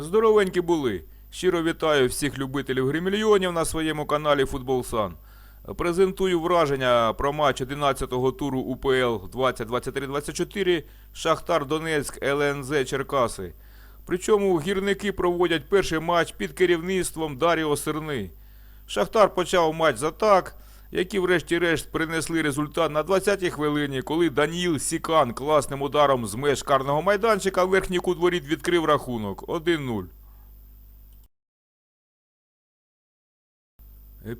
Здоровенькі були. Щиро вітаю всіх любителів гримільйонів на своєму каналі Футбол Сан. Презентую враження про матч 11-го туру УПЛ 2023-24 Шахтар Донецьк ЛНЗ Черкаси. Причому гірники проводять перший матч під керівництвом Даріо Серни. Шахтар почав матч з атак, які врешті-решт принесли результат на 20-й хвилині, коли Даніл Сікан класним ударом з меж карного майданчика верхній кут відкрив рахунок 1-0.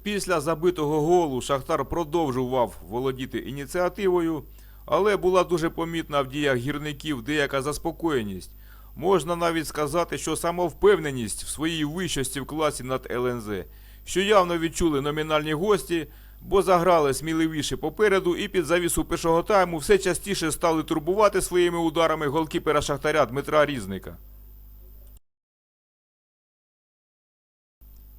Після забитого голу Шахтар продовжував володіти ініціативою, але була дуже помітна в діях гірників деяка заспокоєність. Можна навіть сказати, що самовпевненість в своїй вищості в класі над ЛНЗ, що явно відчули номінальні гості, бо заграли сміливіше попереду і під завісу першого тайму все частіше стали турбувати своїми ударами голкіпера Шахтаря Дмитра Різника.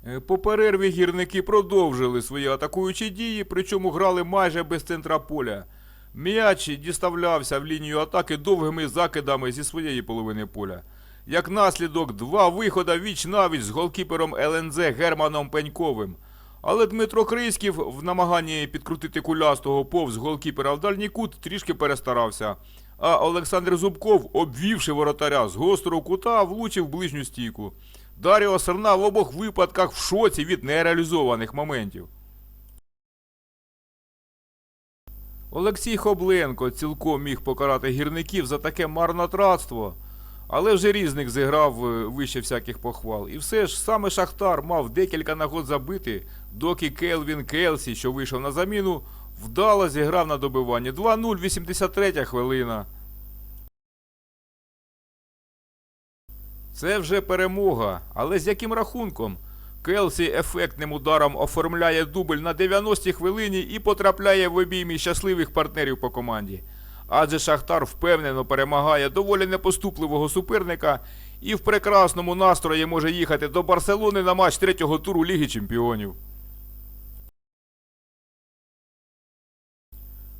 Е, По перерві гірники продовжили свої атакуючі дії, причому грали майже без центра поля. М'яч діставлявся в лінію атаки довгими закидами зі своєї половини поля. Як наслідок, два виходи віч навіч з голкіпером ЛНЗ Германом Пеньковим. Але Дмитро Крийськів в намаганні підкрутити кулястого повз голкіпера в дальній кут трішки перестарався. А Олександр Зубков, обвівши воротаря з гострого кута, влучив ближню стійку. Даріо Серна в обох випадках в шоці від нереалізованих моментів. Олексій Хобленко цілком міг покарати гірників за таке марнотратство, але вже різник зіграв е, вище всяких похвал. І все ж саме Шахтар мав декілька нагод забити, доки Келвін Келсі, що вийшов на заміну, вдало зіграв на добиванні 2-0, 83 хвилина. Це вже перемога, але з яким рахунком? Келсі ефектним ударом оформляє дубль на 90-й хвилині і потрапляє в обіймі щасливих партнерів по команді. Адже Шахтар впевнено перемагає доволі непоступливого суперника і в прекрасному настрої може їхати до Барселони на матч третього туру Ліги Чемпіонів.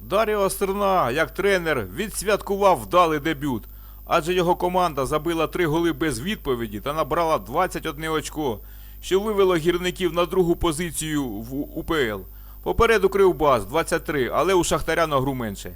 Даріо Стерна, як тренер, відсвяткував вдалий дебют, адже його команда забила три голи без відповіді та набрала 21 очко, що вивело гірників на другу позицію в УПЛ. Попереду Кривбас 23, але у Шахтаря на гру менше.